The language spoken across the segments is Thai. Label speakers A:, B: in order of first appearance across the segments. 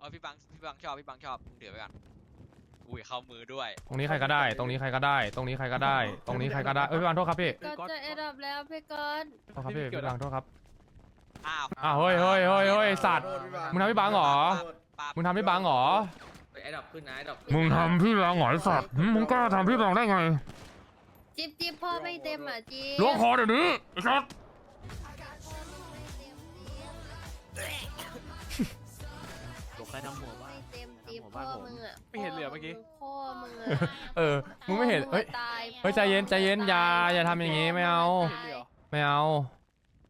A: อ๋อพี่บังพี่บังชอบพี่บังชอบเดี๋ยวไปกันอุ้ยเข้ามือด้วย
B: ตรงนี้ใครก็ได้ ตรงนี้ใครก็ได้ ตรงนี้ใครก็ได้ ตรงนี้ใครก็ได้ เอ้ยพี่บังโทษครับพี่
C: ก็จะเอ็ดับแล้วพี่กอน
B: โทษครับพี่พี่บังโทษครับ
A: อ้าว
B: อ้าวเฮ้ยเฮ้ยเฮ้ยเฮ้ยสัตว์ มึงทำพี่บังหรอ มึงทำพี่บังหรอ
D: ไอ้ดับขึ้นนะไอ้ดับ
B: มึงทำพี่บังหรอสัตว์ มึงกล้าทำพี่บังได้ไง
C: จิ๊บจิ๊บพ่อไม่เต็มอะจิ๊บ
B: ล้วงคอเดี๋ยวนี้ไอ้สัตว์
E: ไปทำหัวบ้า
C: น เต็ม
E: ตี
C: พ่อ
E: มึ
C: งอะ
F: ไม่เห็นเหลือเมื่อกี้
C: พ่อมึงอ
B: เออ มึงไม่เห็น เฮ้ยเฮ้ยใจเย็นใจเย็นอย่าอย่าทำอย่างงี้ไม่เอาไม่เอา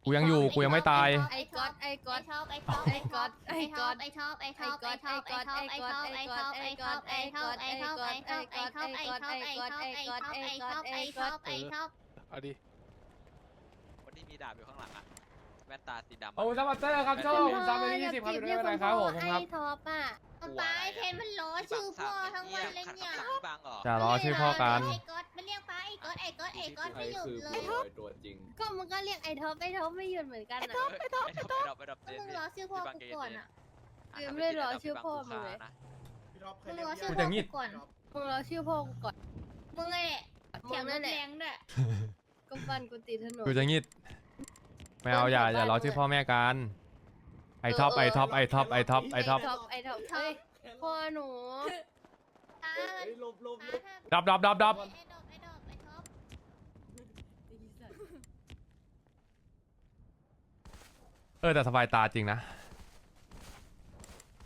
B: กูยังอยู่ กูยังไม่ตาย
C: ไอ้ก๊อตไอ้ก๊อต
G: ชอบไอ้ชอบ
C: ไอ้ก๊อตไอ้ก๊อต
G: ไอ้ชอบไอ้ชอบไอ้ชอบไอ้ชอบไอ้ชอบไอ้ชอบไอ้ชอบไอ้ชอบไอ้ชอบไอ้ชอบไอ้ชอบไอ้ชอบไอ้ชอบไอ้ชอบไอ้ชอบไอ้ชอบไอ้ชอบไอ้ชอบไอาดิ คนที่มีดาบอ้ชอบไอ้า
A: งหลังอะ ว่นตาสีดำ
B: ขอบคุณสมัครเตอร์ครับโชคผมซับไปที่ยี่สิบครับ
C: จี
B: อยู่ด้วยกันนะครับผมครับ
C: ไอ้ท็อปอะ
G: ป๊าไอเทนมันล้อชื่อพ่อทั้งวันเลยเนี่ย
A: พี่บังเหรอ
B: จะรอชื่อพ่อกัน
G: ไอ้ก๊อตมันเรียกป้าไอ้ก๊อตไอ้ก๊อตไอ้ก๊อตไม่หยุดเลย
D: ตัวจริง
C: ก็มึงก็เรียกไอ้ท็อปไอ้ท็อปไม่หยุดเหมือนกัน
A: ไอ้
C: อะ
A: ท็อปไอ้ท็อปไอ้ท็อปไอ้ท็อปไอ้ท็อป
G: มึงล้อชื่อพ่อกูก่อนอะ
C: กูยังไม่ได้รอชื่อพ่อมึงเลย
G: มึงล้อชื่อ
B: กู
G: พ่
B: จะ
G: อ
B: งีด
G: กูก่อน
C: มึงรอชื่อพ่อกูก่อน
G: มึงไงเนี่ย
C: มึ
G: เถียง
C: ง
G: ร
C: นั่
G: ถ
C: นแหละ
G: แรงด้วย
C: ก็ฟันกูติดถนน
B: กูจะงีด ไม่เอาอย่าอย่ารอชื่อพ่อแม่กันไอท็อปไอท็อปไอท็อปไอท็อปไอท็อป
C: ไอ้ท็อปเฮ้ยพ่อหนู
G: ป้ามัน
D: ลบลบ
G: ป้าถ้า
B: ดับดับดับดับ
G: ไอ้ดอกไอ้ดอกไอ้ท็อป
B: เออแต่สบายตาจริงนะ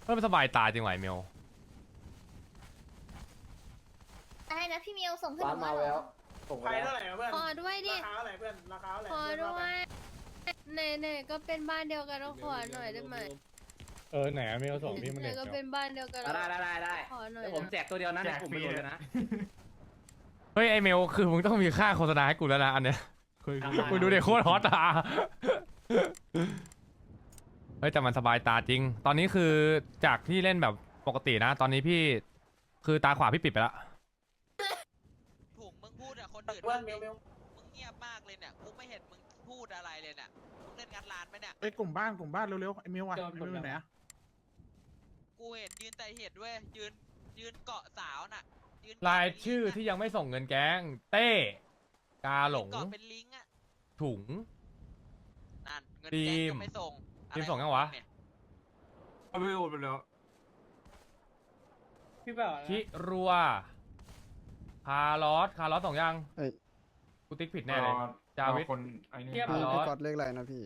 B: เออมันสบายตาจริงไหวะไอ้เมล
G: อะไรนะพี่เมียวส่งขึ้น
D: ป้า
G: มา
D: มา
G: เหร
D: แล้
G: อ
D: วส่ง
F: ไฟ
D: มาแล้ว
F: เท่าไหร่อะเพื่อน
C: ขอด้วยดิ
F: ราคาเท่าไหร่เพื่อนราคาเท่าไหร่
C: ขอด้วย ไหนๆก็เป็นบ้านเดียวกันก็ขอหน่อยได้ไหม
H: เออไหนอะไม่เอาส่งพี่มัน
C: ไหน
H: เด็ก
C: ก็
H: เดี๋ยว
C: เป็นบ้านเดียวกัน
D: ได้ได้ได้ได้
C: ขอหน่อย
D: เดี๋ยวผม
C: นะ
D: แจกตัวเดียวนะในกลุ่มไม่รวมเลยนะ
B: เฮ้ยไอเมลคือมึงต้องมีค่าโฆษณาให้กูแล้วนะอันเนี้ย
H: คุย
B: มึงดูเด็กโคตรฮอตอะเฮ้ยแต่มันสบายตาจริง ตอนนี้คือจากที่เล่นแบบปกตินะ ตอนนี้พี่คือตาขวาพี่ปิดไปแล้ว
A: ถูกมึงพูดอะคนอื่น
F: เพื่อนเมลเมล
A: มึงเงียบมากเลยเนี่ยกูไม่เห็นมึงพู ดอะไรเลยเนี่ยมึงเล่นงานร้านไหมเนี่ย
F: ไอ้ยกลุ่มบ้านกลุ่มบ้านเร็วๆไอ้เมลว่ะไอ้เมลอยู่ไหนอะ
A: กูเห็นยืนแต่เห็ดเว้ยยืนยืนเกาะสาวน่ะ ยืน
B: รายชื่อที่ยังไม่ส่งเงินแก๊งเต้ กาหลง
A: เกาะเป็นลิงก์อะ
B: ถุง
A: นั่นเงิน
B: ที
A: แก๊ง
B: ม
A: ก็ไม่ส่ง
B: ทีมส่งยังวะ
A: เนี่ย
F: เอาไปโอนไปแล้ว พี่เปล่า
B: ชิรัว คาร์ลอส คาร์ลอสส่งยัง
I: เอ้ย
B: กูติ๊กผิดแน่เลย จาวิท
F: คนไอ้นี่
B: เทียบ
I: พี่
B: ร้อย
I: พี่ก๊อตเลขอะไรนะพี่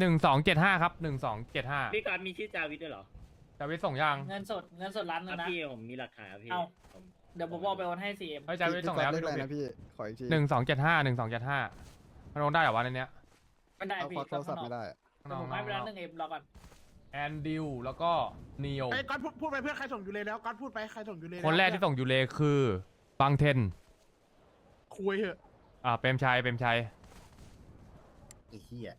B: หนึ่งสองเจ็ดห้าครับหนึ่งสองเจ็ดห้า
E: พี่การมีชื่อจาวิทด้วยเหรอ
B: จาวิทส่งยัง
F: เงินสดเงินสดล้านนึ
E: อะ
F: งนะ
E: พี่ผมมีหลักฐานครับพี่
F: เอ้า
E: ผม
F: เดี๋ยวผมบอกไปโอนให้ซีเอ็ม
B: เฮ้ยจาวิท
I: พี่
B: ส่ง
I: ก๊อ
B: แล้ว
I: ตเลข
B: ไม่
I: อะไร
B: ดูผิด
I: นะพี่ ขออีกที
B: หนึ่งสองเจ็ดห้าหนึ่งสองเจ็ดห้ามันลงได้เหรอวะในเนี้ย
F: ไม่ได้
I: เอา
F: พี่
I: คอโทรศัพท์ไม่ได้อะ
F: เดี๋ยวผมให้ไปแล้วหนึ่งเอ็มรอก่อน
B: แอนดิวแล้วก็เนียว
F: ไอ้ยก๊อตพูดพูดไปเพื่อนใครส่งอยู่เลยแล้วก๊อตพูดไปใครส่งอยู่เลย
B: คนแรกที่ส่งยูเลคือบังเทน
F: คุยเถอะ
B: อ่าเปรมชัยเปรมชัย
I: ไอ้เหี้ย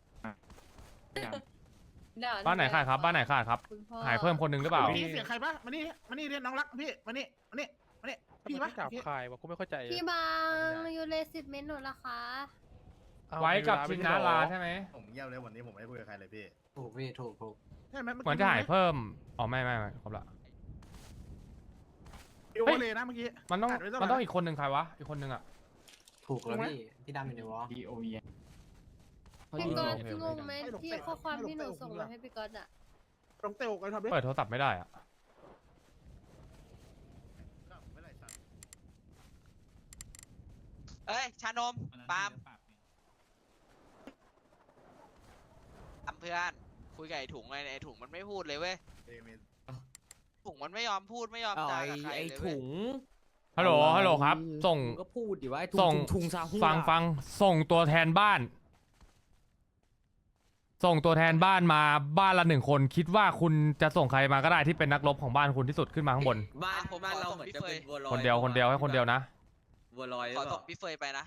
B: บ้านไหนขาดครับบ้านไหนขาดครับ
C: คุณพ่อ
B: หายเพิ่มคนหนึ่งหรือเปล่า
F: พี่เสียงใครปะมานี่มานี่เรียนน้องรักพี่มานี่มานี่มานี่พี่ปะ
H: จับคายวะกูไม่เข้าใจ
C: พี่บางยูเลสิบเมตรหนูละคะ
B: ไว้กับชินนาลาใช่ไหม
I: ผมเงียบเลยวันนี้ผมไม่ได้คุยกับใครเลยพี่
D: ถูกพี่ถูกถูก
F: ใช่ไหม
B: เหมือนจะหายเพิ่มอ๋อไม่ไม่ไม่ครบละ
F: โอเวอร์เลยนะเมื่อกี้
B: มันต้อง
F: ขาดไว้เท่าไหร่
B: มันต้องอีกคนหนึ่งใครวะอีกคนหนึ่งอะ
D: ถูกแล้ว
F: ถูกไหม
D: พี่พี่ดำอยู่ในวอล
H: ดีโอเอ
C: พี่ก๊อต
B: โอเคโอเค
C: งงไหมที่ข้อความที่หนูส่งมาให้พี่ก๊อตอะ
F: ตรงเตะอกกันทำดิ
B: เปิดโทรศัพท์ไม่ได้อะ
A: เอ้ย ชานมปาล์มปาล์มเพื่อน คุยกับไอ้ถุงไงไอ้ถุงมันไม่พูดเลยเว้ยถุงมันไม่ยอมพูดไม่ยอม
E: เอา
A: จา
E: ไอ้
A: กับใคร
E: ไอ้
A: เลยเว้
E: ถุ
A: ย
E: ง
B: ฮัลโหลฮัลโหลครับ ส่ง
E: ถุงก็พูดดิว่าไอ้ถุ
B: ส่
E: ง
B: ง
E: ถุงทุงซาฮู
B: ฟังฟังส่งตัวแทนบ้าน ส่งตัวแทนบ้านมาบ้านละหนึ่งคน คิดว่าคุณจะส่งใครมาก็ได้ที่เป็นนักรบของบ้านคุณที่สุดขึ้นมาข้างบน
D: บ้าน
A: ผม
D: บ้าน
A: ขอ
D: เรา
A: ส่ง
D: เหมือน
A: พี่
D: จะ
A: เฟย
D: เป็นบัวลอย
B: คนเดียวคนเดียวให้คนเดียวนะ
D: บัวลอยหรือ
A: ขอ
D: เป
A: ส่
D: ล่าง
A: พี่เฟยไปนะ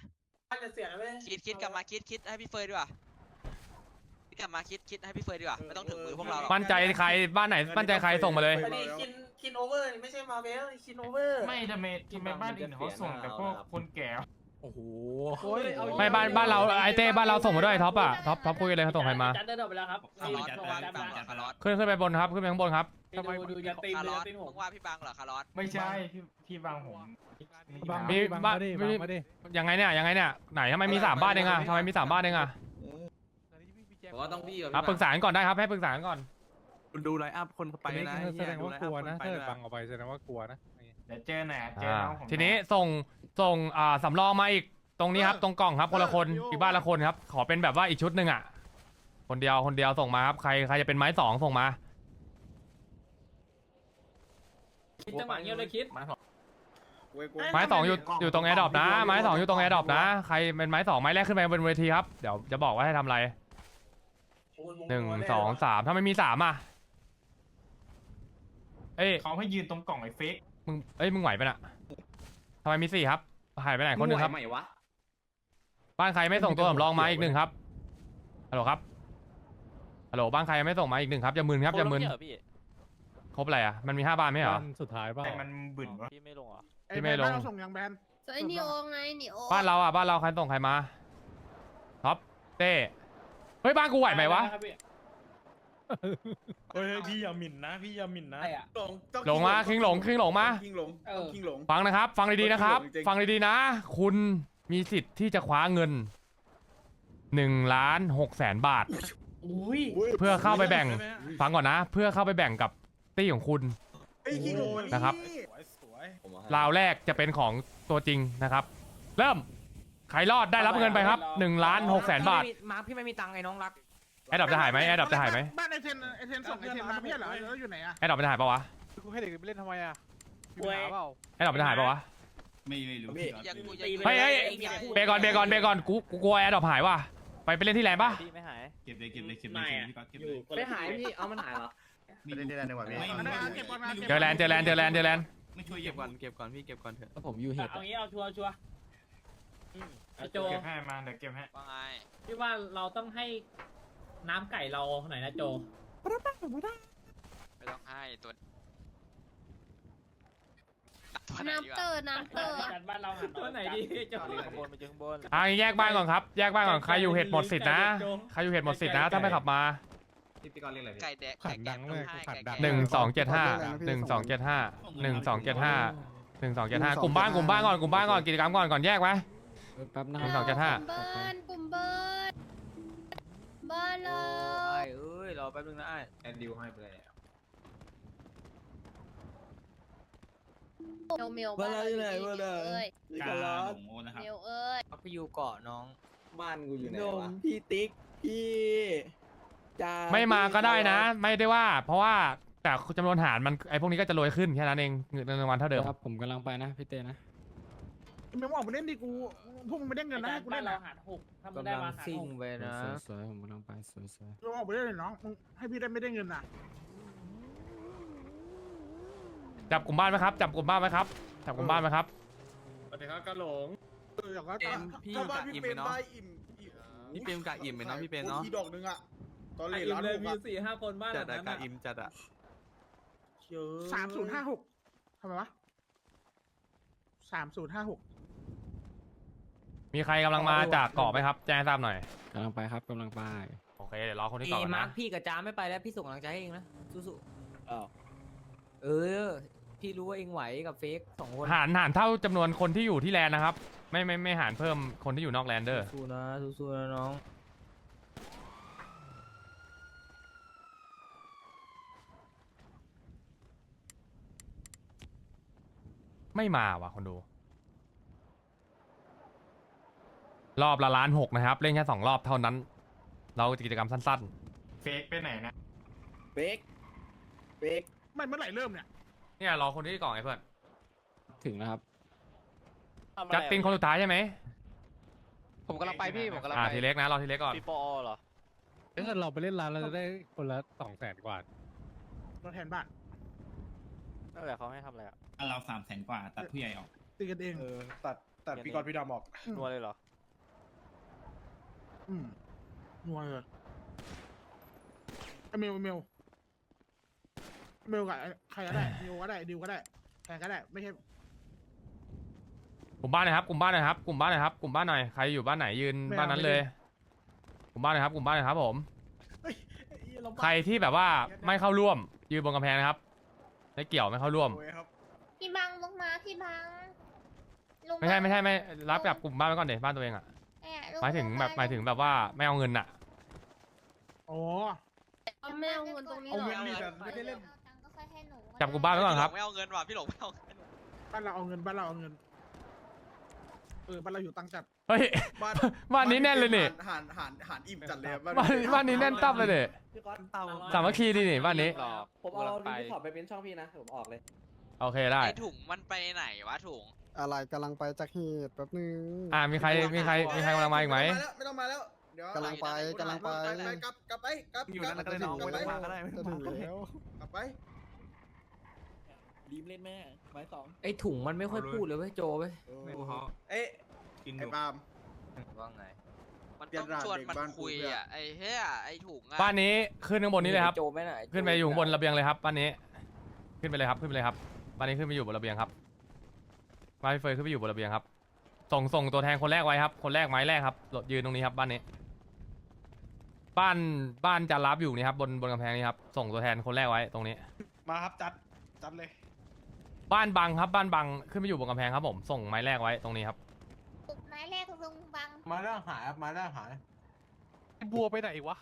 F: บ้านจะเสียแล้วเว้ย
A: คิดคิดกลับมาคิดคิดให้พี่เฟยดีกว่าคิด กลับมาคิดคิดให้พี่เฟยดีกว่าไม่ต้องถึงมือพวกเราหรอก
B: มั่นใจใครบ้านไหนมั่นใจใครส่งมาเลย
F: อันนี้คินคินโอเวอร์นี่ไม่ใช่มาเวลคินโอเวอร์
H: ไม่ทำไมทำไมบ้านอื่นเขาส่งแต่พวกคนแก่โอ้โห
B: ไม่บ้านบ้านเราไอเต้บ้านเราส่งมาด้วยท็อปอะท็อปท็อปคุยกันเลยเขาส่งใครมา
E: จัดเดินออกไปแล้วครับ
A: คาร์ลอสมึงว่าพี่บังเหรอคาร์ลอส
B: ขึ้นขึ้นไปบนครับขึ้นไปข้างบนครับ
E: ทำไมดูอย่าตีน
A: คาร์
E: เล
A: ลอยส
E: ตีนผ
A: มึ
E: ม
A: งว่าพี่บังเหรอคาร์ลอส
D: ไม่ใช่พี่พี่บางผม
H: บัง
B: มี
H: บัง
B: บ้าน
H: มาดิ
B: มี
H: บังมาดิ
B: ยังไงเนี่ยยังไงเนี่ยไหนทำไมมีสามบ้านเองอะทำไมมีสามบ้านเองอะ
D: ผมว่าต้องพี่กับ
B: ครับปรึกษากันก่อนได้ครับให้ปรึกษากันก่อน
J: คุณดูไลน์อัพคนเข้าไป
H: อันนี้
J: นะ
H: แสดงว่ากลัวนะ
J: เหี้
H: ถ้าย
J: ดูไล
H: เกิด
J: น์อัพคนไปด้วย
H: บังออกไปแสดงว่ากลัวนะ
D: เดี๋ยวเจอแหน่เจอ
B: อ่า
D: น้องผม
B: ทีนี้ส่งส่งอ่าสำรองมาอีกตรงนี้ครับตรงกล่องครับคนละคนอีกบ้านละคนครับ ขอเป็นแบบว่าอีกชุดหนึ่งอะคนเดียวคนเดียวส่งมาครับใครใครจะเป็นไม้สองส่งมา
E: คิดจังหวะเงี้ยเลยคิด
J: มาสอง
B: ไม้สองอยู่อยู่ตรงแอร์ดรอปนะ ไม้สองอยู่ตรงแอร์ดรอปนะ ใครเป็นไม้สองไม้แรกขึ้นไปบนเวทีครับ เดี๋ยวจะบอกว่าให้ทำอะไร หนึ่งสองสามถ้าไม่มีสามอะ เอ้ย
D: เขาให้ยืนตรงกล่องไอ้เฟก
B: มึงเอ้ยมึงไหวปะน่ะทำไมมีสี่ครับหายไปไหนคนหนึ่งครับ
D: ใหม่วะ
B: บ้านใครไม่ส่งตัวสำรองมาอีกหนึ่งครับฮัลโหลครับฮัลโหลบ้านใครไม่ส่งมาอีกหนึ่งครับอย่ามึนครับอย่ามึนครบอะไรอะมันมีห้าบ้านไหมเหรอ
H: บ้านสุดท้ายเปล่า
D: แต่มันบึ่นวะ
A: พี่ไม่ลงเหรอ
F: อ้
B: ที่ไม่ลง
F: บ้านเราส่งยังแบน
C: ส่วนไอ้นีโอไงนีโอ
B: บ้านเราอะบ้านเราใครส่งใครมาท็อปเต้เฮ้ยบ้านกูไหวไหมวะ
J: เฮ้ยพี่อย่าหมิ่นนะ พี่อย่าหมิ่นนะ
E: ใช่อะ
B: หลงมาคิงหลงคิงหลงมา
J: คิงหลง
E: เออ
J: คิงหลง
B: ฟังนะครับ ฟังดีๆนะครับ
J: จริงๆ
B: ฟังดีๆนะ คุณมีสิทธิ์ที่จะคว้าเงินหนึ่งล้านหกแสนบาท
E: อุ้ย
B: เพื่อเข้าไปแบ่งฟังก่อนนะ เพื่อเข้าไปแบ่งกับตี้ของคุณ
J: เฮ้ยคิงหลง
B: นะครับ
J: สวยสวย
B: ราวแรกจะเป็นของตัวจริงนะครับ เริ่ม ใครรอดได้รับเงินไปครับหนึ่งล้านหกแสนบาท
D: มาร์คพี่ไม่มีตังค์ไอ้น้องรัก
B: แอดดับจะหายไหมแอดดับจะหายไหม
F: บ้านไอเทนไอเทนส่งไอเทนมาไม่ใช่เหรอแล้วอยู่ไหนอะ
B: แอดดับจะหายปะวะ
H: กูให้เด็กไปเล่นทำไมอะมี
E: เว้
H: ปัญ
E: ย
H: หาเปล่า
B: แอดดับจะหายปะวะ
J: ไม่ไม่รู้
A: ยังกูยัง
E: ตีไป
B: เฮ้ยเฮ้ย
E: เองอย่าพูด
B: เบรกก่อนเบรกก่อนเบรกก่อนกูกูกลัวแอดดับหายว่ะไปไปเล่นที่แลนด์ปะ
A: ไม่หาย
J: เก็บเลยเก็บเลยเก็บเล
E: ไม่
J: ย
E: อะ
J: พี่ก๊อตเก็บ
E: อ
J: เล
E: ยู่
J: ย
E: คนละหายพี่เอามันหายเหรอ
I: ไม่ได้ได้ในวันพี่
J: ไม่
F: เอาได้เอาเก็บก่อนนะก็บ
B: เจอแลนด์เจอแลนด์เจอแลนด์เจอแลนด์
J: ไม่ช่วยเก็บก่อนเก็บก่อนพี่เก็บก่อนเถอะ
E: ผมอยู่เหตุเอางี้เอาชัวร์ชัวร์ อืมเอาโจ
D: เก็บให้มาเดี๋ยวเก็บให้
A: ว่าไง
E: พี่ว่าเราต้องให้น้ำไก่เราหน่อยนะโจ
A: ไม่ต้องให้ตัวตัวไหนดี
C: น้ำ
A: วะ
C: เตอร์น้ำเตอร์
E: จัดบ้านเราหันตัวไหนดีโจ
A: ข้างบนไปจึงบน
B: อะแยกบ้านก่อนครับ แยกบ้านก่อนใครอยู่เหตุหมดสิทธินะใครอยู่เหตุหมดสิทธินะ ถ้าไม่ขับมา
D: พี่พี่กรณ์เรียกอะไรพี่
A: ไก่แดก
H: ขั
A: ไก่
H: น
A: แก
H: ดั
A: ง
H: ง
A: ต้
H: เล
A: อง
H: ย
A: ให้
H: ขัน
A: ไก่
H: ดัง
A: แก
B: หนึ่งสองเจ็ดห้าหนึ่งสองเจ็ดห้าหนึ่งสองเจ็ดห้าหนึ่งสองเจ็ดห้ากลุ่มบ้านกลุ่มบ้านก่อนกลุ่มบ้านก่อนกิจกรรมก่อนก่อนแยกไว้
E: แป๊บนะ
B: หนึ่งสองเจ็ดห้า
C: บ้านกลุ่มบ้านบ้านเรา
A: เอ้ย รอแป๊บนึงนะไอ้
D: แอดดิวให้ไปเลย
C: เมลเมลบ้านเราอยู่ไหนบ้านเรา เอ้ย
J: กาหลงโมนะครับ
C: เมลเอ้ย
A: พี่ยูเกาะน้อง
D: บ้านกูอยู่ไหนวะ
J: พี่ติ๊ก พี่จ้า
B: ไม่มาก็ได้นะ ไม่ได้ว่า เพราะว่าแต่จำนวนหารมันไอพวกนี้ก็จะโรยขึ้นแค่นั้นเองเงินรางวัลเท่าเดิม
E: ครับผมกำลังไปนะพี่เต้นะ
F: เมลออกมาเล่นดิกูพวกมึงไม่ได้เงินนะให้กู
E: บ้า
F: เล่
E: น
F: น
E: เรา
F: นะ
E: หันหกถ้ามึงได้มาหันหก
A: ไปนะ
E: สวยๆผมกำลังไปสวย
F: ลงออกไปเล่นเลยน้องมึงให้พี่ได้ไม่ได้เงินนะ
B: จับกลุ่มบ้านไหมครับ จับกลุ่มบ้านไหมครับ จับกลุ่มบ้านไหมครับ
D: สวัสดีครับกระหลง
F: เอออย่างก็
J: เอ็มพี่กะอิ่มไหมเนาะพี่เปรมกะอิ่มไหมเนาะพี่เปรมเนาะ
H: ดอกนึงอะตอน
E: ๆ
H: เล
E: อะ
H: ย
E: อิ่ม
H: ร้าน
E: เลย
H: หก
E: มี
H: อะ
E: สี่ห้าคนบ้านห
J: จั
E: ลั
J: ด
E: ง
J: อะ
E: นั้น
J: กะอิ่มจัดอะ
F: สามศูนย์ห้าหกทำไมวะสามศูนย์ห้าหก
B: มีใครกำลังมาจากเกาะไหมครับ แจ้งให้ทราบหน่อย
E: กำลังไปครับกำลังไป
B: โอเค เดี๋ยวรอคนที่เกาะก่อน
A: มา
B: นะ
A: ร์คพี่กับจ้าไม่ไปแล้วพี่ส่งกำลังใจให้เองนะสู้
H: อ้าว
A: ๆเออ พี่รู้ว่าเองไหวกับเฟกสองคน
B: หารหารเท่าจำนวนคนที่อยู่ที่แลนด์นะครับ ไม่ไม่ไม่หารเพิ่มคนที่อยู่นอกแลนด์เดอร์
A: สู้นะสู้ๆนะน้อง
B: ไม่มาว่ะคนดู รอบละล้านหกนะครับ เล่นแค่สองรอบเท่านั้น เรากิจกรรมสั้น
D: เฟกไปไหนนะ
H: เบกเบก
F: ไม่เมื่อไหร่เริ่มเนี่ย
B: ๆ เนี่ยรอคนที่เกาะไอ้เพื่อน
E: ถึงแล้วครับ
B: จัสตินคนสุดท้ายใช่ไหม
A: ผมกำลังไปพี่ ผมกำลัง
B: อ่า
A: ไป
B: ทีเล็กนะรอทีเล็กก่อน
A: ปีโปอเหรอ
H: ถ้าเกิดเราไปเล่นร้านเราจะได้คนละสองแสนกว่า
F: เราแทนบ้าน
A: นั่นแหละเขาให้ทำอะไรอะ
J: เราสามแสนกว่าตัดผู้ใหญ่ออก
F: ตีกันเอง
H: เออตัดตัดพี่กรณ์พี่ดำออก
A: นัวเลยเหรอ
F: อืมนัวเลยไอ้เมลเมลเมลกับไอ้ใครก็ได้ดิวก็ได้ดิวก็ได้ใครก็ได้ ไม่ใช่
B: กลุ่มบ้านหน่อยครับกลุ่มบ้านหน่อยครับกลุ่มบ้านหน่อยครับกลุ่มบ้านหน่อยใครอยู่บ้านไหนยืนบ้านนั้นเลยกลุ่มบ้านหน่อยครับกลุ่มบ้านหน่อยครับผมใครที่แบบว่าไม่เข้าร่วม ยืนบนกำแพงนะครับไม่เกี่ยวไม่เข้าร่วม
G: พี่บังลงมาพี่บังลงา
B: ไม่ใช่ไม่ใช่ไม่รับกับกลุ่มบ้านไว้ก่อนเดี๋ยวบ้านตัวเองอะ
G: เอ๊ะล
B: หมายถึงแบบหมายถึงแบบว่าไม่เอาเงินอะ
F: อ๋อ
C: เอาไม่เอาเงินตรงนี้
F: เอา
C: หร
F: เงิ
C: อน
F: ดิแบบไม่ได้เล่น
G: อาตังค์ก็ค่อยให้หนู
B: จับกลุ่มบ้านไว้ ก่อนครับ
A: ไม่เอาเงินว่ะพี่หลงไม่เอาเงิน
F: บ้านเราเอาเงินบ้านเราเอาเงิน เออบ้านเราอยู่ตังค์จัด
B: เฮ้ย บ้านนี้แน่นเลยนี่
I: หานหานหานอิ่มจัดเลย
B: บ้านบ้านนี้แน่นตับเลยเนี่ย
J: พี่ก๊อตเตา
B: สามัคคีดีนี่บ้านนี้
J: ผมเอาลิงก์ที่ขอไปเป็นช่องพี่นะ ผมออกเลย
B: โอเคได้
A: ไอถุงมันไปไหนวะถุง
I: อะไรกำลังไปจากเหตุแป๊บนึง
B: อ่ามีใครมีใครมีใครกำลังมาอีกไหม
I: ไม่ต้องมาแล้วเดี๋ยวกำลังไปกำลังไป กลับกลับไปกลับ
J: อยู่นั่นก็ได้น้องไม่ต้องมาก็ได้ไม่
I: จะ
J: ต้อง
I: ถึ
J: มางก็ได้
I: แล้ว กลับไป
J: ดีมเล่นแม่ไม้สอง
E: ไอถุงมันไม่ค่อยพูดเลยเว้ยโจเว้ย
I: เอ๊ะไอ้ปาล์ม
E: ว่าไง
A: มัน
I: เปลี่
A: ต้
I: ย
A: อนง
I: ร้าน
A: ชวน
I: เด็ก
A: มัน
I: บ้านกู
A: คุย
I: เพื่อ
A: อะไอ้เหี้ยไอ้ถุงอะ
B: บ้านนี้ขึ้นข้างบนนี้เลยครับ
E: โจไม่ไหน
B: ขึ้นไปอยู่ข้างบนระเบียงเลยครับบ้านนี้ ขึ้นไปเลยครับขึ้นไปเลยครับบ้านนี้ขึ้นไปอยู่บนระเบียงครับ บ้านพี่เฟยขึ้นไปอยู่บนระเบียงครับ ส่งส่งตัวแทนคนแรกไว้ครับ คนแรกไม้แรกครับหลบยืนตรงนี้ครับบ้านนี้ บ้านบ้านจะรับอยู่นี่ครับบนบนกำแพงนี้ครับ ส่งตัวแทนคนแรกไว้ตรงนี้
F: มาครับจัดจัดเลย
B: บ้านบังครับบ้านบังขึ้นไปอยู่บนกำแพงครับผม ส่งไม้แรกไว้ตรงนี้ครับ
G: ไม้แรกลุงบัง
D: มาแล้วหายมาแล้วหาย
H: บัวไปไหนวะ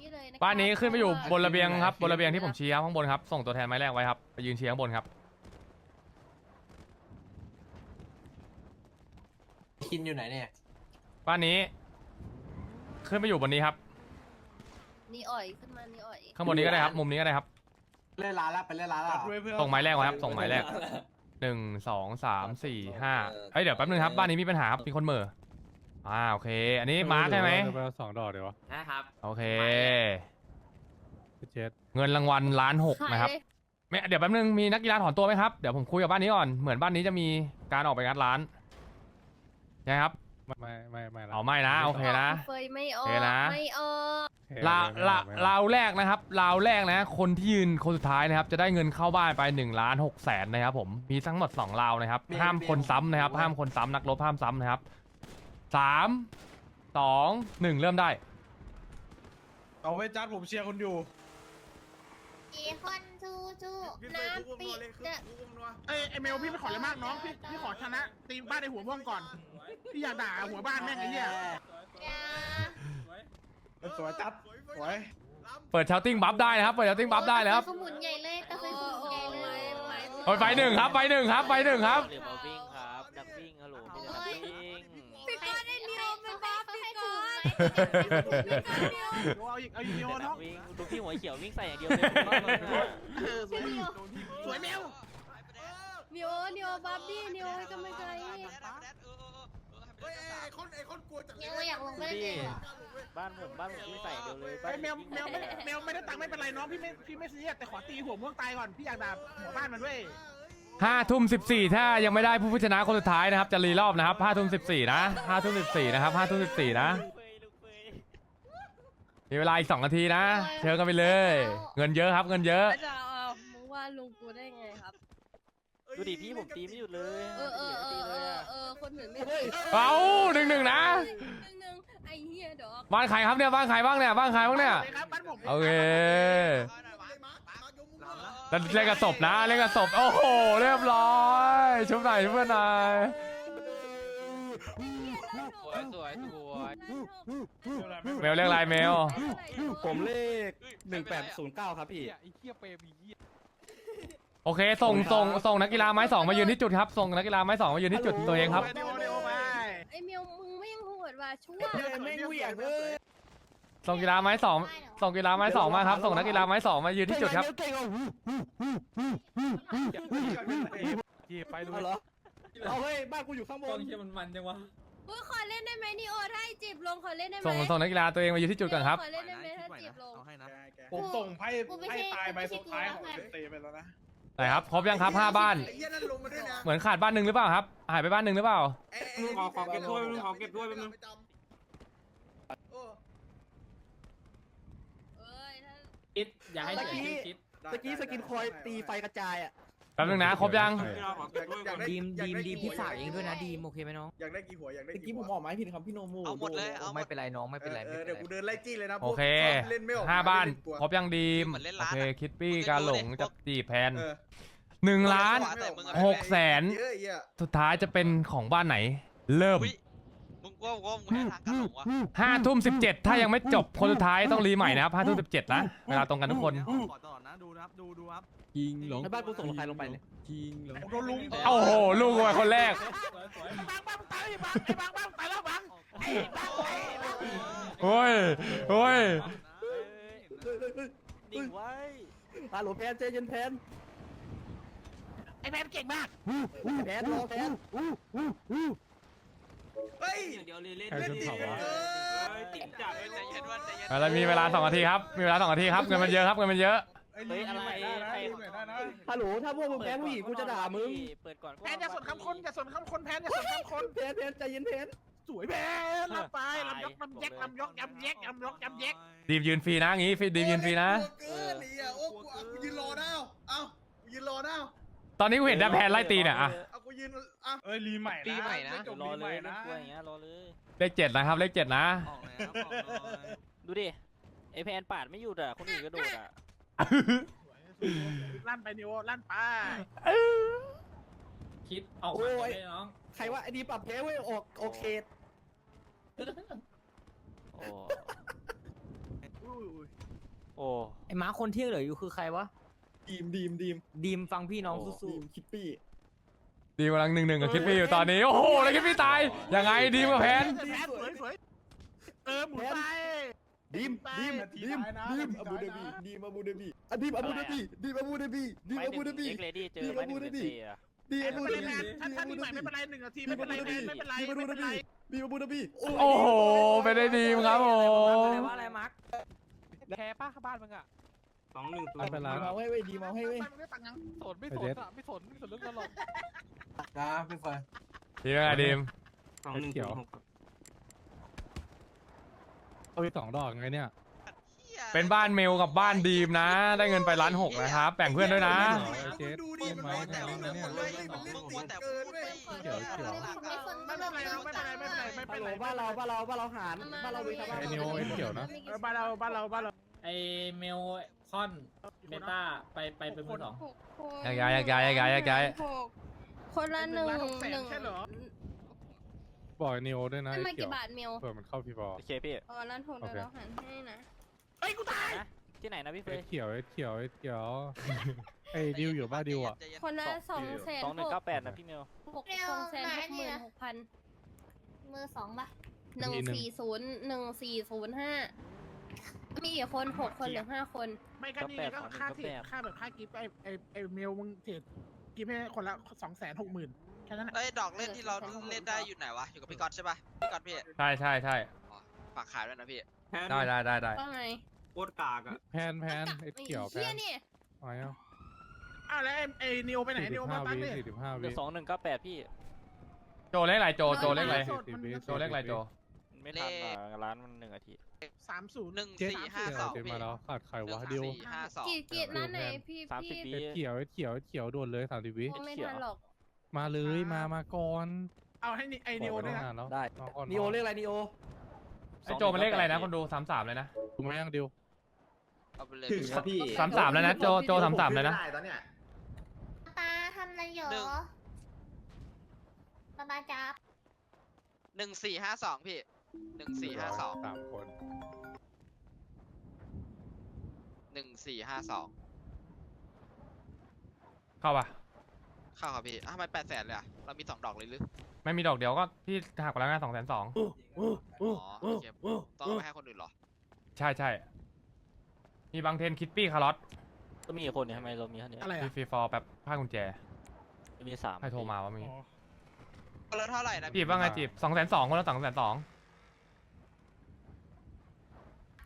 C: นี่เลยะคะ
B: บ้านนี้ขึ้นไปอยู่บนระเบียงครับบนระเบียงที่ผมชี้ครับข้างบนครับ ส่งตัวแทนไม้แรกไว้ครับไปยืนชี้ข้างบนครับ
J: คินอยู่ไหนเนี่ย
B: บ้านนี้ ขึ้นไปอยู่บนนี้ครับ
C: นี่อ่อยขึ้นมานี่อ่อย
B: ข้างบนนี้ก็ได้ครับ มุมนี้ก็ได้ครับ
J: เล่นร้านแล้วไปเล่นร้านแล้ว
B: ส่งไม้แรกไว้ครับ ส่งไม้แรกหนึ่งสองสามสี่ห้าเอ้ยเดี๋ยวแป๊บนึงครับ บ้านนี้มีปัญหาครับมีคนเหม่ออ่าโอเค อันนี้มาร์คใช่ไหม
H: เดี๋ยวเราสองดอกเดี๋ยววะ
E: นะครับ
B: โอเค
H: พี่เจ็ด
B: เงินรางวัลล้านหกนะครับ
C: ขายเลย
B: ไม่เดี๋ยวแป๊บนึงมีนักกีฬาถอนตัวไหมครับ เดี๋ยวผมคุยกับบ้านนี้ก่อน เหมือนบ้านนี้จะมีการออกไปงัดร้าน ใช่ครับ
H: ไม่ไม่ไม่ละ
B: เอาไม่นะโอเคนะ
C: เฟยไม่ออ
B: โอกเคนะ
C: ไม่ออก
H: โอเค
B: ลา
H: ไม่
B: ลา
H: ไม่ไม่
B: ลาวแรกนะครับลาวแรกนะ คนที่ยืนคนสุดท้ายนะครับ จะได้เงินเข้าบ้านไป1นล้านหกแสนนะครับผมมีทั้งหมด2ลาวนะครับ ห้ามคนซ้ำนะครับ ห้ามคนซ้ำนักรบห้ามซ้ำนะครับสามสองหนึ่งเริ่มได้
F: เอาไว้จัดผมเชียร์คนอยู่
G: อีคนจูจูน้ำปีจะ
F: เอ้ยไอเมลพี่ไม่ขออะไรมากน้องพี่พี่ขอชนะตีบ้านในหัวม่วงก่อนพี่อยากด่าหัวบ้านแม่งไอ้เหี้ย
G: ยา
F: สวยจัดสวย
B: เปิดเชาติ้งบัฟได้นะครับ เปิดเชาติ้งบัฟได้เลยครับ
G: กาแฟขมุนใหญ่เลยกาแฟขมุนใหญ่เลย
B: โอ้ยไปหนึ่งครับไปหนึ่งครับไปหนึ่งครับ
A: หรือมาวิ่งครับนักวิ่งฮัลโหลไม่ดักวิ่ง
G: พี่ก้อนได้เดียวเป็นบ้าพี่ก้อน
F: เอาอีกเอาอีกเมลน้อง
A: วิ่งดูพี่หัวเขียววิ่งใส่อย่างเดียวเลย
F: เออสวยสวยเมล
C: นิโอนิโอบับดี้นิโอให้กำลังใจ
I: เฮ้ยไอ้คนไอ้คนกลัวจัดเล
G: ยอยากลงไปเล่นเกมเหรอ
A: บ้านผมบ้านผมวิ่งใส่เดียวเลย
F: ไอเมลเมลไม่เมลไม่ได้ตังค์ไม่เป็นไรน้องพี่ไม่พี่ไม่ซีเรียสแต่ขอตีหัวม่วงตายก่อนพี่อยากด่าหัวบ้านมันด้วย
B: ห้าทุ่มสิบสี่ถ้ายังไม่ได้ผู้ชนะคนสุดท้ายนะครับ จะรีรอบนะครับห้าทุ่มสิบสี่นะห้าทุ่มสิบสี่นะครับห้าทุ่มสิบสี่นะ มีเวลาอีกสองนาทีนะเชิญกันไปเลย เงินเยอะครับเงินเยอะ
C: จะเอามึงว่าลุงกูได้ไงครับ
A: ดูดิพี่ผมตีไม่หยุดเลย
C: เออเออเออเออเออคนอื่นไม่
B: เอาหนึ่งหนึ่งนะ
C: หนึ่งหนึ่งไอ้เหี้ยดอก
B: บ้านใครครับเนี่ยบ้านใครบ้างเนี่ยบ้านใครบ้างเนี่ย
F: ครับบ้านผม
B: โอเคแล้วเล่นกระสบนะเล่นกระสบโอ้โหเรียบร้อยชุบหน่อยชุบเพื่อนหน่อย
A: สวยสวย สวย
B: เมลเรียกอะไรเมล
J: ผมเลขหนึ่งแปดศูนย์เก้าครับพี่
H: ไอ้เหี้ยเปรมีเหี้ย
B: โอเค ส่งส่งส่งนักกีฬาไม้สองมายืนที่จุดครับ ส่งนักกีฬาไม้สองมายืนที่จุดตัวเองครับ
F: เดโอเดโอไป
C: ไอ้เมียวมึงไม่ยังโหดว่ะชั่ว
F: แม่งเหวี่ยงเลย
B: ส่งกีฬาไม้สองส่งกีฬาไม้สองมาครับ ส่งนักกีฬาไม้สองมายืนที่จุดครับ
H: เหี้ยไปดู
J: เอาเหรอเอาเฮ้ยบ้านกูอยู่ข้างบ
E: กอนงเชียมันมันจังวะ
C: อุ้ยขอเล่นได้ไหมนี่โอถ้าให้จีบลงขอเล่นได้ไหม
B: ส่งส่งนักกีฬาตัวเองมายืนที่จุดก่อนครับ
C: ขอเล่นได้ไหมถ้าจีบลง
J: เอาให้นะ
F: ผมส่งไพ่ไพ่ตายใบสุดท้ายของเตไปแล้วนะ
B: ไหนครับ ครบยังครับห้าบ้าน
I: ไอ้เหี้ยนั่นลงมาด้วยนะ
B: เหมือนขาดบ้านหนึ่งหรือเปล่าครับ หายไปบ้านหนึ่งหรือเปล่า
I: ขอขอเก็บถ้วยขอเก็บถ้วยแป๊บนึง
C: เอ้ยถ้า
E: คิดอย่าให้เสียชื่อคิด
J: ตะกี้สกินคอยตีไฟกระจายอะ
B: ไปป๊บนึงนะครบยัง
I: อยากได้
J: ดีม
I: อยาก
J: ดีม
I: ได้
J: ดีม
I: กี่
J: พี่
I: หัว
J: ฝาก
I: อย
J: เองด้วยนะดีมโอเคไหมน้อง
I: อยากได้กี่หัวอยากได้
D: เมื่อกี้
I: กี่
D: ผม
I: หัว
D: ออกมาให้ผิดครับพี่โนมู
A: เอาหมดเลย เอาหม
J: ไม่
A: ด
J: เป็นไรน้องไม่เป็นไร
I: เอ
J: ไม่
I: อ
J: เป็
I: เดี๋ย
J: น
I: ว
J: ไร
I: กูเดินไล่จี้เลยนะพวก
B: โอเค
I: เล่นไม่ออก
B: ห้าบ้าน
I: ไม่เล่กลัว
B: ครบยังดีม
A: เหมือนเล่น
B: โอ
A: ร้าน
B: เค
A: อะ
B: คิดปี้
A: มึงก็
B: การหลง
A: ดูดิ
B: จับจีบแพน
I: เออ
B: หนึ่งล้าน
A: แต่มึงอะ
B: หกแสน
I: เยอะไอ้เหี้ย
B: สุดท้ายจะเป็นของบ้านไหน เริ่ม
A: อุ๊ยมึง ว่าว่ามึงให้ทางกันหลงวะ
B: ห้าทุ่มสิบเจ็ดถ้ายังไม่จบคนสุดท้ายต้องรีใหม่นะครับห้าทุ่มสิบเจ็ดนะเวลาตรงกันทุกคน
J: ขอตลอดนะดูนะครับดูดูครับ
H: คิงหลง
J: ในบ้านกูส่งใครลงไปเนี่ย
H: คิงหลง
F: โดนลุง
B: โอ้โหลูกวัยคนแรก
F: บังบังตายบังไอ้บังบังตายแล้วบังไอ้บังไอ้บัง
B: โอ้ยโอ้ย
J: นิ่งไว้
D: ฮัลโหลแพนเจเย็นแพน
F: ไอ้แมนเก่งมาก
D: แพนรอแพน
I: เฮ้ย
J: เดี๋ยวเล่นเล่น
H: ใคร
I: เล่น
H: จะ
I: ติด
H: เผา
I: กัน
H: วะ
I: เกิน
J: ติดจับ
A: ใจเย็นว่าใจเย็น
B: อะไรมีเวลาสองนาทีครับมีเวลาสองนาทีครับเงินมันเยอะครับเงินมันเยอะ
F: เฮ้ยอะไรใคร
D: ฮัลโหลถ้าพวกมึงแพ้ผู้หญิงกูจะด่ามึง
J: เปิดก่อน
F: แพนอย่าสนคำคนอย่าสนคำคนแพนอย่าสนคำคน
D: แพนแพนใจเย็นแพน
F: สวยแพนลำไปลำยกลำแยกลำยกยำแยกยำยกยำแยก
B: ดีมยืนฟรีนะงี้ฟรีดีมยืนฟรีนะ
I: โอ้ยเกินไอ้เหี้ยโอ้กูเอากูยืนรอหน้าเอาเอากูยืนรอหน้า
B: ตอนนี้กูเห็นดับแพนไล่ตีเนี่ยอะ
I: เอา กูยืนอะ
F: เอ้ยรีใหม่
A: ปีใหม่นะ
J: รอเลยเล่นกล้วยอย่างเงี้ยรอเลย
B: เลขเจ็ดนะครับ เลขเจ็ดนะ
J: ออกเลยครับออกเลย
E: ดูดิไอแพนปาดไม่หยุดอะคนอื่นก็โดดอะ
F: ลั่นไปนิวลั่นไป
E: คิดออกมาเลยน้อง
D: ใครว่าไอ้ดีปรับแพ้เว้ยออกโอเค
E: โอ้
F: อุ้ยอุ้ย
E: โอ้
J: ไอ้ม้าคนที่เหลืออยู่คือใครวะ
D: ดีมดีมดีม
J: ดีมฟังพี่น้อง
D: ดี
J: สู้
D: มคิปปี้
B: ดีมกำลังหนึ่งหนึ่งกับคิปปี้อยู่ตอนนี้ โอ้โหแล้วคิปปี้ตาย ยังไงดีมกับแพน
F: แพนสวยสวยเออหมุนไป
D: ดีมดีมดีมดีมอาบูดาบีดีมอาบูดาบีอะดีมอาบูดาบีดีมอาบูดาบีดีม
E: ไม่
D: อา
E: ห
D: บู
E: นึ่
D: ดางบี
E: เอ็กเลดี้เจอ
D: ดี
E: ไม่ห
D: มา
E: นึ่ง
D: บู
E: เด
D: ดาบี
E: ซีอะ
D: ดี
F: ไม่
D: อาบู
F: เป็น
D: ดา
F: ไร
D: บี
F: แพนถ้าถ้ารีใหม่ไม่เป็นไรหนึ่งนาทีไม่เป็นไรแพนไม่เป็นไร
D: ดีมา
F: ไม่
D: บู
F: เป็
D: ดาน
F: ไร
D: บีดีมาบูดาบี
B: โอ้โหไปได้ดีมครับผ
J: ๆ
B: ม
J: ว่าอะไรมาร์ค
E: แพ้ป้าบ้านมึงอะ
J: สองหนึ่ง
H: ไม่เป็นไร
D: ดีมาให้เว้ยดีมาให้เว้ย
F: ไม่ตังยัง
E: สนไม่สนอะไม่สนไม่สนเรื่องตลก
B: ดีมไงดีม
J: สองหนึ่ง
H: เขียวเอาไปสองดอกไงเนี่ย
B: เป็นบ้านเมลกับบ้านดีมนะ ได้เงินไปล้านหกนะครับแบ่งเพื่อนด้วยนะ
I: มึงดูดิมันร้อนแต่มันหมดเลยมันเล่นติดเกินเว้ย
H: เขียวเขียว
F: ไม่เป็นไรไม่เป็นไรไม่เป็นไรไม่เป็
D: ฮั
F: น
D: ลโหล
F: ไร
D: บ้านเราบ้านเราบ้านเราหารบ้านเรามีชาวบ้าน
H: ไอเนโอไอเขียวนะ
F: เออบ้านเราบ้านเราบ้านเรา
E: ไอเมลคอนเบต้าไปไปเป็นมือสอง
C: หกคน
B: ย้ายย้ายย้ายย้ายย้ายย้าย
C: หกคนละหนึ่ง
F: ล้านหกแสน
C: หนึ่ง
F: ใช่เหรอ
H: บอกไอเนโอด้วยนะ
C: ให้
H: ไอ
C: มา
H: เขีย
C: กี่
H: ว
C: บาทเมล
H: เผื่อมันเข้าพีบอล
E: โอเคพี่
C: อ๋อร้านหกเดี๋ยวเราหันให้นะ
F: เฮ้ยกูตาย
E: นะที่ไหนนะพี่เฟ
H: ไอยเขียวไอเขียวไอเขียวไอดิวอยู่บ้านดิวอะ
C: คนละสองแสน
E: สองหนึ่ง
C: ห
E: เก้ากแปดนะพี่เมล
C: หกสองแสนหกหมื่นหกพัน
G: มือสองปะ
C: หนึ่งสี่ศูนย์หนึ่งสี่ศูนย์ห้า มีกี่คนหกคนหรือห้าคน
F: ไม่ก็นี่ไงก็ค่าเทรดค่าแบบค่ากิฟต์ไอไอไอเมลมึงเทรดกิฟต์ให้คนละสองแสนหกหมื่นแค่นั้นแหละ
A: เอ้ยดอกเล่นที่เราเล่นได้อยู่ไหนวะ อยู่กับพี่ก๊อตใช่ปะพี่ก๊อตพี่
B: ใช่ใช่ใช่
A: อ๋อฝากขายด้วยนะพี่
B: ได้ได้ได้ได้
C: ว่าไง
J: โคตรกากอะ
H: แพนแพนไอเขียวแพ
C: เฮีย
H: น
C: นี่
H: ไอ้เอ้า
F: อ้าวแล้วไอไอนิวไปไหน
H: สี่สิ
F: นิว
H: บ
F: มา
H: ห้า
F: ตั้ง
H: วิ
F: เลย
H: สี่สิบห้า
E: เดี๋
H: วิ
E: ยวสองหนึ่งเก้าแปดพี่
B: โจเลขอะไรโจโจเลขอะไรโจเลขอะไรโจ
E: ไม่ทันอะร้านมันหนึ่งอาทิตย์
F: สามศูนย์
A: หนึ่ง
H: เจ็ด
A: สี่ห้า
H: เจ็ด
A: สอง
H: เจ็ด
A: พี่
H: มาแล้วขาดใคร
A: หนึ่
H: วะ
A: ง
H: ดิว
A: สี่ห้าสอง
C: กีดกีดร้านไหนพี่
E: สามสิบ
C: พี่
E: วิ
H: ไอเขียวไอเขียวไอเขียวด่วนเลยสามสิบวิ
C: คงไม่ทันหรอก
H: มาเลยมามาก่อน
F: เอาให้ไอนิว
H: บอก
F: ด้วย
H: ไว้
F: นะ
H: นานแล้ว
D: ได้
H: มาก่อน
D: นีโอเรียกอะไรนีโอ
B: ไอโจมันเลขอะไรนะคนดูสามสามเลยนะ
H: ถูกไหมยังดิว
A: เอาไปเลย
D: ถึงครับพี่
B: สามสามเลยนะโจโจสามสามเลยนะ
D: ตอนเนี้ย
G: ตาทำอะไรอยู่
A: หนึ่ง
G: ตาตาจับ
A: หนึ่งสี่ห้าสองพี่ หนึ่งสี่ห้าสอง
H: สามคน
A: หนึ่งสี่ห้าสอง
B: เข้าปะ
A: เข้าครับพี่อ้าวทำไมแปดแสนเลยอะเรามีสองดอกเลยหรือ
B: ไม่มีดอกเดียวก็พี่หักไปแล้วนะสองแสนสอง
A: อ๋อโอเคต้องเอาไปให้คนอื่นเหรอ
B: ใช่ใช่มีบางเทนคิดปี้คาร์ลอต
E: ก็มีกี่คนเนี่ยทำไมเรามีเท่านี้
F: อะไร
B: มี
F: อะ
B: ฟรีฟอร์แบบผ้ากุญแจ
E: มีสาม
B: ใครโทรมาว่ามี
A: คนละเท่าไหร่นะ
B: จีบว่าไงจีบสองแสนสองคนละสองแสนสอง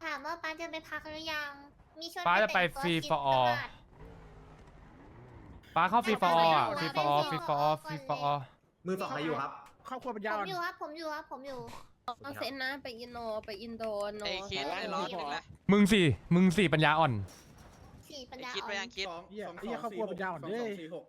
G: ถามว่าป้าจะไปพักหรือยัง มีชวน
B: ป้าจะไป
G: แต่งตัว
B: ฟรี
G: คิด
B: ฟอร์ออ
G: ตลาด
B: ป้าเข้าฟรีฟอร์อะฟรีฟอร์ฟรีฟอร์ฟรีฟอร์
D: มือสองใครอยู่ครับ
F: ครอบครัวปัญ
G: ผ
F: ญามอ่อน
G: อยู่ครับผมอยู่ครับผมอยู่
C: เอาเซนนะไปอินโดไปอินโดโน
A: ไอคิดไอร้อนอีกแล้ว
B: มึงสี่มึงสี่ปัญญาอ่อน
G: สี่ปัญ
A: ไอ
G: ญา
A: คิด
G: อ่อ
A: ไป
G: น
A: ยังคิด
I: สอง
F: เหี้ย
I: สอง
F: เหี้ย
I: สอง
F: ครอบครัวปัญญาอ่อน
I: สอง
F: เด้
I: สอง
F: ย
I: สี่หก